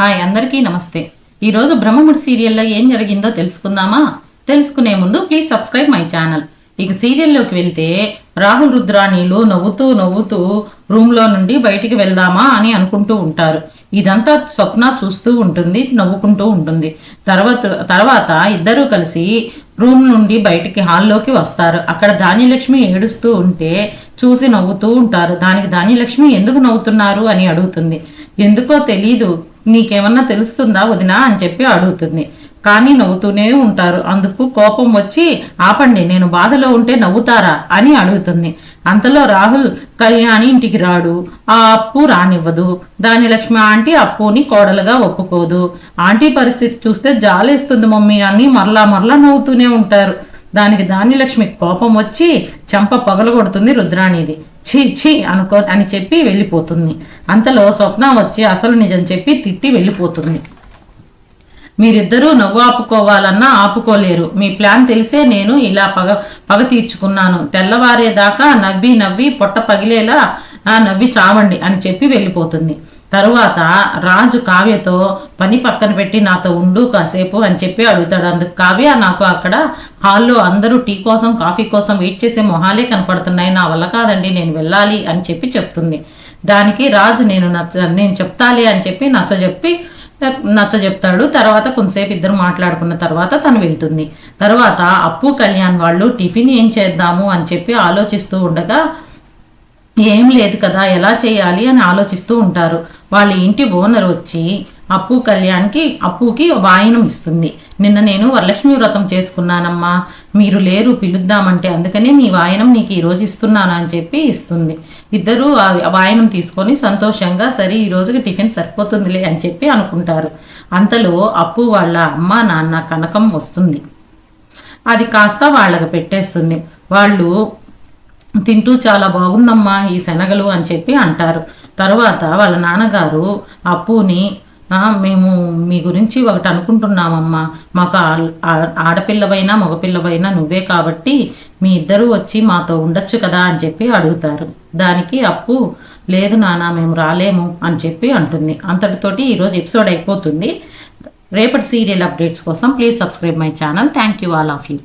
Hi అందరికీ నమస్తే. ఈరోజు బ్రహ్మముడి సీరియల్లో ఏం జరిగిందో తెలుసుకుందామా? తెలుసుకునే ముందు ప్లీజ్ సబ్స్క్రైబ్ మై ఛానల్ ఇక సీరియల్లోకి వెళ్తే రాహుల్ రుద్రాణిలు నవ్వుతూ నవ్వుతూ రూమ్లో నుండి బయటికి వెళ్దామా అని అనుకుంటూ ఉంటారు. ఇదంతా స్వప్న చూస్తూ ఉంటుంది నవ్వుకుంటూ ఉంటుంది. తర్వాత తర్వాత ఇద్దరూ కలిసి రూమ్ నుండి బయటికి హాల్లోకి వస్తారు. అక్కడ ధాన్యలక్ష్మి ఏడుస్తూ ఉంటే చూసి నవ్వుతూ ఉంటారు. దానికి ధాన్యలక్ష్మి ఎందుకు నవ్వుతున్నారు అని అడుగుతుంది. ఎందుకో తెలీదు. నీకేమన్నా తెలుస్తుందా వదినా అని చెప్పి అడుగుతుంది. కానీ నవ్వుతూనే ఉంటారు. అందుకు కోపం వచ్చి ఆపండి నేను బాధలో ఉంటే నవ్వుతారా అని అడుగుతుంది. అంతలో రాహుల్ కళ్యాణి ఇంటికి రాడు. ఆ అప్పు రానివ్వదు. దాని లక్ష్మి ఆంటీ అప్పుని కోడలుగా ఒప్పుకోదు. ఆంటీ పరిస్థితి చూస్తే జాలేస్తుంది మమ్మీ అని మరలా మరలా నవ్వుతూనే ఉంటారు. దానికి ధాన్యలక్ష్మి కోపం వచ్చి చంప పగలగొడుతుంది రుద్రాణిది. ఛీ ఛీ అనుకో అని చెప్పి వెళ్ళిపోతుంది. అంతలో స్వప్న వచ్చి అసలు నిజం చెప్పి తిట్టి వెళ్ళిపోతుంది. మీరిద్దరూ నవ్వు ఆపుకోవాలన్నా ఆపుకోలేరు. మీ ప్లాన్ తెలిసే నేను ఇలా పగ పగ తీర్చుకున్నాను. తెల్లవారేదాకా నవ్వి నవ్వి పొట్ట పగిలేలా ఆ నవ్వి చావండి అని చెప్పి వెళ్ళిపోతుంది. తరువాత రాజు కావ్యతో పని పక్కన పెట్టి నాతో ఉండు కాసేపు అని చెప్పి అడుగుతాడు. అందుకు కావ్య నాకు అక్కడ హాల్లో అందరూ టీ కోసం కాఫీ కోసం వెయిట్ చేసే మొహాలే కనపడుతున్నాయి. నా వల్ల కాదండి నేను వెళ్ళాలి అని చెప్పి చెప్తుంది. దానికి రాజు నేను నచ్చ నేను చెప్తాలి అని చెప్పి నచ్చ చెప్పి నచ్చ చెప్తాడు తర్వాత కొంతసేపు ఇద్దరు మాట్లాడుకున్న తర్వాత తను వెళ్తుంది. తర్వాత అప్పు కళ్యాణ్ వాళ్ళు టిఫిన్ ఏం చేద్దాము అని చెప్పి ఆలోచిస్తూ ఉండగా ఏం లేదు కదా ఎలా చేయాలి అని ఆలోచిస్తూ ఉంటారు. వాళ్ళ ఇంటి ఓనర్ వచ్చి అప్పు కళ్యాణ్కి అప్పుకి వాయినం ఇస్తుంది. నిన్న నేను వరలక్ష్మి వ్రతం చేసుకున్నానమ్మా మీరు లేరు పిలుద్దామంటే అందుకనే మీ వాయనం నీకు ఈరోజు ఇస్తున్నాను అని చెప్పి ఇస్తుంది. ఇద్దరు ఆ వాయనం తీసుకొని సంతోషంగా సరే ఈ రోజుకి టిఫిన్ సరిపోతుందిలే అని చెప్పి అనుకుంటారు. అంతలో అప్పు వాళ్ళ అమ్మ నాన్న కనకం వస్తుంది. అది కాస్త వాళ్ళకి పెట్టేస్తుంది. వాళ్ళు తింటూ చాలా బాగుందమ్మా ఈ శనగలు అని చెప్పి అంటారు. తర్వాత వాళ్ళ నాన్నగారు అప్పుని మేము మీ గురించి ఒకటి అనుకుంటున్నామమ్మా. మాకు ఆడపిల్లవైనా మగపిల్లవైనా నువ్వే కాబట్టి మీ ఇద్దరూ వచ్చి మాతో ఉండొచ్చు కదా అని చెప్పి అడుగుతారు. దానికి అప్పు లేదు నాన్న మేము రాలేము అని చెప్పి అంటుంది. అంతటితోటి ఈరోజు ఎపిసోడ్ అయిపోతుంది. రేపటి సీరియల్ అప్డేట్స్ కోసం please subscribe my channel. Thank you all of you.